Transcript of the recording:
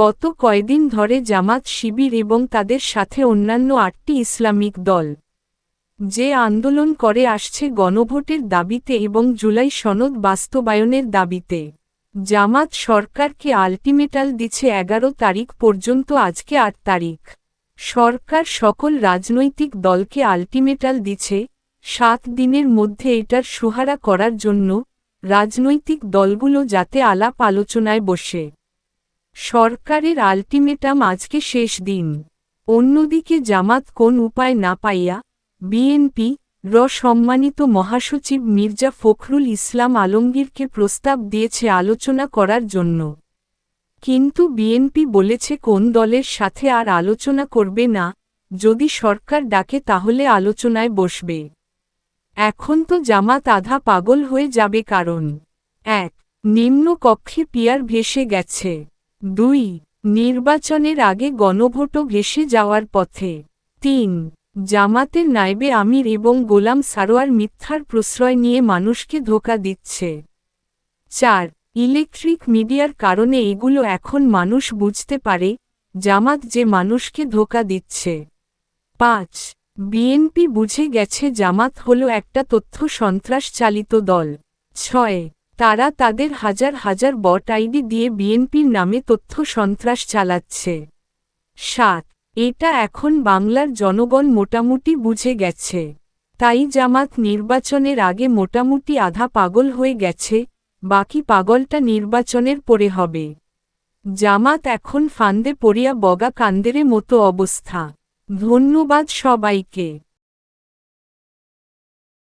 গত কয়দিন ধরে জামাত শিবির এবং তাদের সাথে অন্যান্য আটটি ইসলামিক দল। যে আন্দোলন করে আসছে গণভোটের দাবিতে এবং জুলাই সনদ বাস্তবায়নের দাবিতে। জামাত সরকারকে আলটিমেটাল দিচ্ছে এগারো তারিখ পর্যন্ত আজকে আট তারিখ। সরকার সকল রাজনৈতিক দলকে আলটিমেটাল দিচ্ছে, সাত দিনের মধ্যে এটার সুহারা করার জন্য রাজনৈতিক দলগুলো যাতে আলাপ আলোচনায় বসে। সরকারের আলটিমেটাম আজকে শেষ দিন। অন্যদিকে জামাত কোন উপায় না পাইয়া বিএনপি র সম্মানিত মহাসচিব মির্জা ফখরুল ইসলাম আলমগীরকে প্রস্তাব দিয়েছে আলোচনা করার জন্য। কিন্তু বিএনপি বলেছে কোন দলের সাথে আর আলোচনা করবে না, যদি সরকার ডাকে তাহলে আলোচনায় বসবে। এখন তো জামাত আধা পাগল হয়ে যাবে কারণ, এক নিম্ন কক্ষে পিয়ার ভেসে গেছে। দুই, নির্বাচনের আগে গণভোটও ভেসে যাওয়ার পথে। তিন, জামাতের নাইবে আমির এবং গোলাম সারোয়ার মিথ্যার প্রশ্রয় নিয়ে মানুষকে ধোকা দিচ্ছে। চার, ইলেকট্রিক মিডিয়ার কারণে এগুলো এখন মানুষ বুঝতে পারে, জামাত যে মানুষকে ধোকা দিচ্ছে। পাঁচ, বিএনপি বুঝে গেছে জামাত হল একটা তথ্য সন্ত্রাস চালিত দল। ছয় তারা তাদের হাজার হাজার বট আইডি দিয়ে বিএনপির নামে তথ্য সন্ত্রাস চালাচ্ছে। সাত, এটা এখন বাংলার জনগণ মোটামুটি বুঝে গেছে। তাই জামাত নির্বাচনের আগে মোটামুটি আধা পাগল হয়ে গেছে, বাকি পাগলটা নির্বাচনের পরে হবে। জামাত এখন ফান্দে পড়িয়া বগা কান্দেরে মতো অবস্থা। ধন্যবাদ সবাইকে।